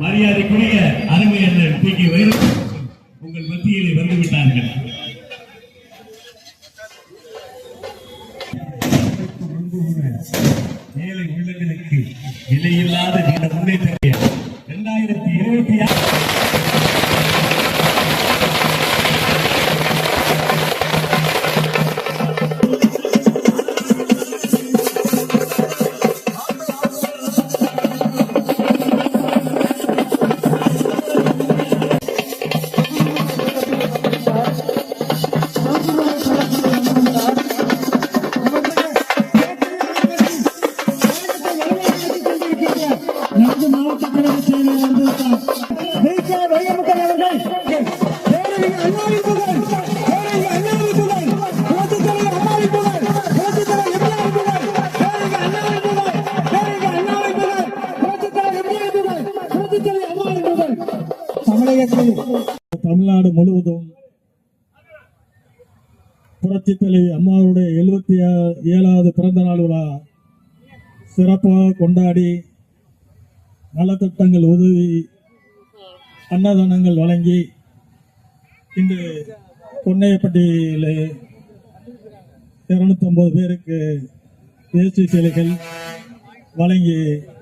மரியாதைக்குரிய அருமை அண்ணன் பி கே வைரமுத்து உங்கள் மத்தியிலே வந்துவிட்டார்கள் ஏழை உள்ளங்களுக்கு விலையில்லாத நீண்ட முன்னேற்றத்தை இரண்டாயிரத்தி இருபத்தி ஆறு நமது மாவட்ட கழக வந்திருக்கிறார். அவர்கள். பேரறிஞர் அண்ணாவின் புகழ், பேரறிஞர் அண்ணாவின் புகழ், அண்ணாவின் புகழ், புகழ், பேரறிஞர் அண்ணாவின் புகழ், பேரறிஞர் அண்ணாவின் புகழ், புகழ், புகழ். தமிழகத்தில் தமிழ்நாடு முழுவதும் புரட்சி தலைவி அம்மாவுடைய எழுபத்தி ஏழாவது பிறந்த நாள் விழா சிறப்பாக கொண்டாடி நலத்திட்டங்கள் உதவி அன்னதானங்கள் வழங்கி இன்று பொன்னையப்பட்டியில் இருநூத்தி ஒன்பது பேருக்கு வேஷ்டி சிலைகள் வழங்கி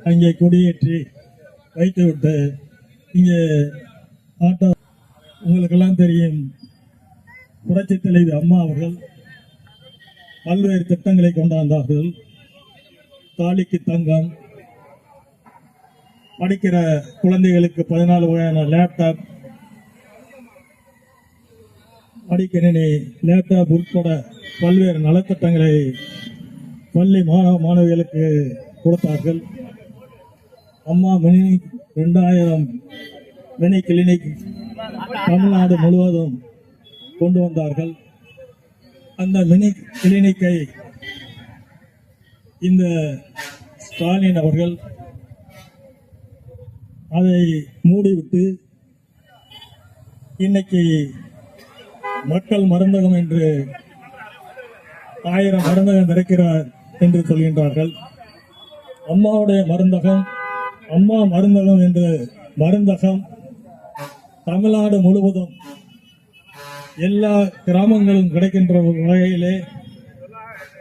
அங்கே கொடியேற்றி வைத்துவிட்டு இங்கே ஆட்டோ. உங்களுக்கெல்லாம் தெரியும் புரட்சி தலைவி அம்மா அவர்கள் பல்வேறு திட்டங்களை கொண்டாந்தார்கள். தாலிக்கு தங்கம் படிக்கிற குழந்தைகளுக்கு பதினாலு வகையான லேப்டாப் மடிக்கணினி லேப்டாப் உட்பட பல்வேறு நலத்திட்டங்களை பள்ளி மாணவ மாணவிகளுக்கு கொடுத்தார்கள். அம்மா மினி ரெண்டாயிரம் மினி கிளினிக் தமிழ்நாடு முழுவதும் கொண்டு வந்தார்கள். அந்த மினி கிளினிக்கை இந்த ஸ்டாலின் அவர்கள் அதை மூடிவிட்டு இன்னைக்கு மக்கள் மருந்தகம் என்று ஆயிரம் மருந்தகம் திறக்கிறார் என்று சொல்கின்றார்கள். அம்மாவுடைய மருந்தகம் அம்மா மருந்தகம் என்று மருந்தகம் தமிழ்நாடு முழுவதும் எல்லா கிராமங்களும் கிடைக்கின்ற வகையிலே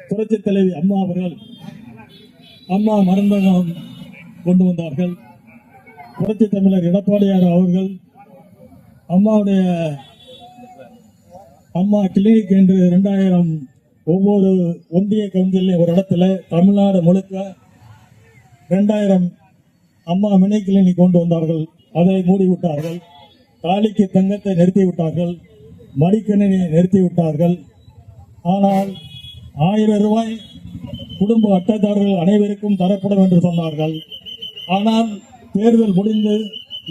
புரட்சித் தலைவி அம்மா அவர்கள் அம்மா மருந்தகம் கொண்டு வந்தார்கள். புரட்சி தமிழர் எடப்பாடியார் அவர்கள் அம்மாவுடைய அம்மா கிளினிக் என்று இரண்டாயிரம் ஒவ்வொரு ஒன்றிய கவுன்சிலையும் ஒரு இடத்துல தமிழ்நாடு முழுக்க ரெண்டாயிரம் அம்மா மினி கிளினிக் கொண்டு வந்தார்கள். அதை மூடிவிட்டார்கள். தாலிக்கு தங்கத்தை நிறுத்திவிட்டார்கள். மடிக்கணினியை நிறுத்திவிட்டார்கள். ஆனால் ஆயிரம் ரூபாய் குடும்ப அட்டைதாரர்கள் அனைவருக்கும் தரப்படும் என்று சொன்னார்கள். ஆனால் தேர்தல் முடிந்து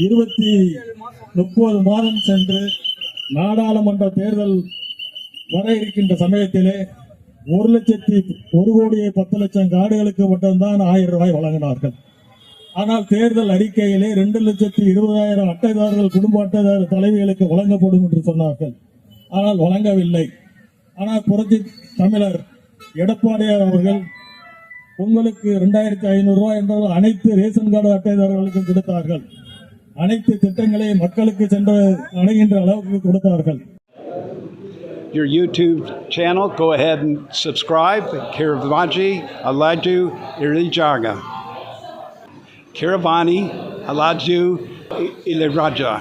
இருபத்தி முப்பது மாதம் சென்று நாடாளுமன்ற தேர்தல் வர இருக்கின்ற சமயத்திலே ஒரு லட்சத்தி ஒரு கோடியே பத்து லட்சம் காடுகளுக்கு மட்டும்தான் ஆயிரம் ரூபாய் வழங்கினார்கள். ஆனால் தேர்தல் அறிக்கையிலே ரெண்டு லட்சத்தி இருபதாயிரம் அட்டைதாரர்கள் குடும்ப அட்டைதாரர் தலைவிகளுக்கு வழங்கப்படும் என்று சொன்னார்கள். ஆனால் வழங்கவில்லை. ஆனால் புரட்சி தமிழர் எடப்பாடியார் அவர்கள் உங்களுக்கு இரண்டாயிரத்தி ஐநூறு ரூபாய் என்றால் அனைத்து ரேஷன் கார்டு அட்டைதாரர்களுக்கும் கொடுத்தார்கள் அனைத்து திட்டங்களையும் மக்களுக்கு சென்று அடைகின்ற அளவுக்கு கொடுத்தார்கள் your YouTube channel. Go ahead and subscribe. Kiravaji Alaju Irijaga. Kiravani Alaju Iliraja.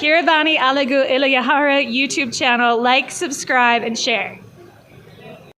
Kiravani Alagu Ilayahara YouTube channel. Like, subscribe, and share.